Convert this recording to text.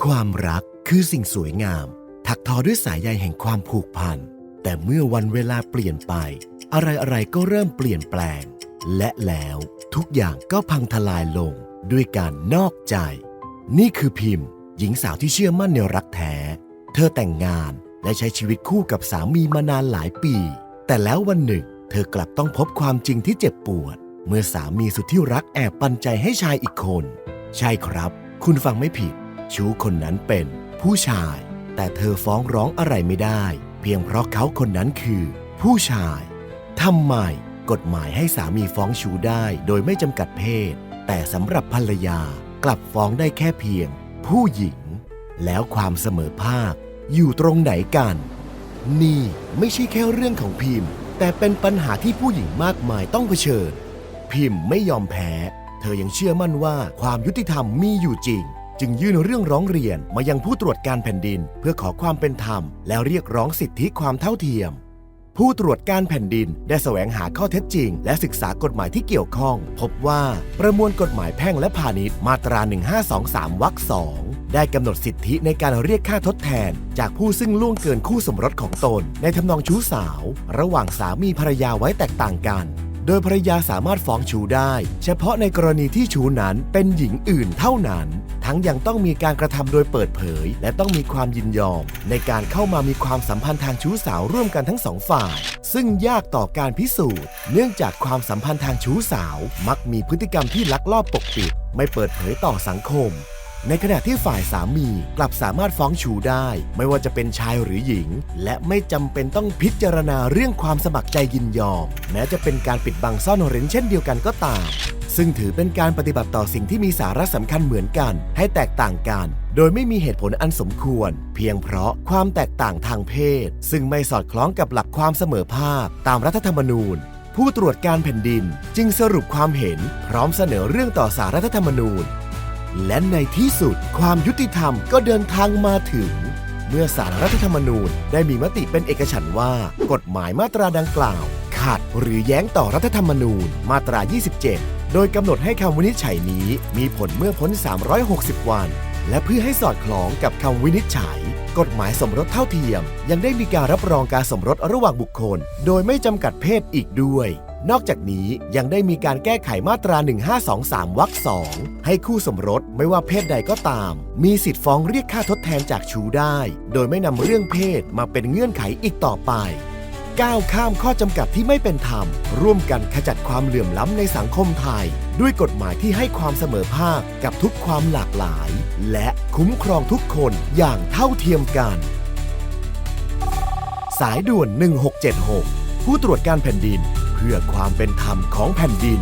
ความรักคือสิ่งสวยงาม ถักทอด้วยสายใยแห่งความผูกพัน แต่เมื่อวันเวลาเปลี่ยนไป อะไรๆก็เริ่มเปลี่ยนแปลง และแล้วทุกอย่างก็พังทลายลงด้วยการนอกใจ นี่คือพิมพ์ หญิงสาวที่เชื่อมั่นในรักแท้ เธอแต่งงานและใช้ชีวิตคู่กับสามีมานานหลายปี แต่แล้ววันหนึ่ง เธอกลับต้องพบความจริงที่เจ็บปวด เมื่อสามีสุดที่รักแอบปันใจให้ชายอีกคน ใช่ครับ คุณฟังไม่ผิด ชู้คนนั้นเป็นผู้ชาย แต่เธอฟ้องร้องอะไรไม่ได้ เพียงเพราะเขาคนนั้นคือ ผู้ชายทำไมกฎหมายให้สามีฟ้องชู้ได้โดยไม่จำกัดเพศ แต่สำหรับภรรยากลับฟ้องได้แค่เพียง ผู้หญิง แล้วความเสมอภาค อยู่ตรงไหนกัน นี่ไม่ใช่แค่เรื่องของพิมพ์ แต่เป็นปัญหาที่ผู้หญิงมากมายต้องเผชิญ พิมพ์ไม่ยอมแพ้ เธอยังเชื่อมั่นว่าความยุติธรรมมีอยู่จริง จึงยื่นเรื่องร้องเรียนมายังผู้ตรวจการแผ่นดิน เพื่อขอความเป็นธรรม และเรียกร้องสิทธิความเท่าเทียม ผู้ตรวจการแผ่นดินได้แสวงหาข้อเท็จจริง และศึกษากฎหมายที่เกี่ยวข้อง พบว่าประมวลกฎหมายแพ่งและพาณิชย์มาตรา 1523วรรคสองได้กำหนดสิทธิในการเรียกค่าทดแทน จากผู้ซึ่งล่วงเกินคู่สมรสของตน ในทำนองชู้สาว ระหว่างสามีภรรยาไว้แตกต่างกัน โดยภรรยาสามารถฟ้องชูได้ เฉพาะในกรณีที่ชูนั้นเป็นหญิงอื่นเท่านั้น ทั้งยังต้องมีการกระทำโดยเปิดเผย และต้องมีความยินยอม ในการเข้ามามีความสัมพันธ์ทางชู้สาวร่วมกันทั้งสองฝ่าย ซึ่งยากต่อการพิสูจน์ เนื่องจากความสัมพันธ์ทางชู้สาว มักมีพฤติกรรมที่ลักลอบปกปิด ไม่เปิดเผยต่อสังคม ในขณะที่ฝ่ายสามีกลับสามารถฟ้องชูได้ ไม่ว่าจะเป็นชายหรือหญิง และไม่จำเป็นต้องพิจารณาเรื่องความสมัครใจยินยอม แม้จะเป็นการปิดบังซ่อนเร้นเช่นเดียวกันก็ตาม ซึ่งถือเป็นการปฏิบัติต่อสิ่งที่มีสาระสำคัญเหมือนกัน ให้แตกต่างกัน โดยไม่มีเหตุผลอันสมควร เพียงเพราะความแตกต่างทางเพศ ซึ่งไม่สอดคล้องกับหลักความเสมอภาคตามรัฐธรรมนูญผู้ตรวจการแผ่นดินจึงสรุปความเห็นพร้อมเสนอเรื่องต่อสารรัฐธรรมนูญ และในที่สุดความยุติธรรมก็เดินทางมาถึง เมื่อสารรัฐธรรมนูญได้มีมติเป็นเอกฉันท์ว่า กฎหมายมาตราดังกล่าว ขัดหรือแย้งต่อรัฐธรรมนูญมาตรา 27 โดยกำหนดให้คำวินิจฉัยนี้มีผลเมื่อพ้น 360 วัน และเพื่อให้สอดคล้องกับคำวินิจฉัย กฎหมายสมรสเท่าเทียม ยังได้มีการรับรองการสมรสระหว่างบุคคล โดยไม่จำกัดเพศอีกด้วย นอกจากนี้ยังได้มีการแก้ไขมาตรา 1523 วรรคสองให้คู่สมรสไม่ว่าเพศใดก็ตาม มีสิทธิ์ฟ้องเรียกค่าทดแทนจากชูได้ โดยไม่นำเรื่องเพศมาเป็นเงื่อนไขอีกต่อไปก้าวข้ามข้อจำกัดที่ไม่เป็นธรรม ร่วมกันขจัดความเหลื่อมล้ำในสังคมไทย ด้วยกฎหมายที่ให้ความเสมอภาคกับทุกความหลากหลาย และคุ้มครองทุกคนอย่างเท่าเทียมกัน สายด่วน 1676 ผู้ตรวจการแผ่นดิน พื่อความเป็นธรรมของแผ่นดิน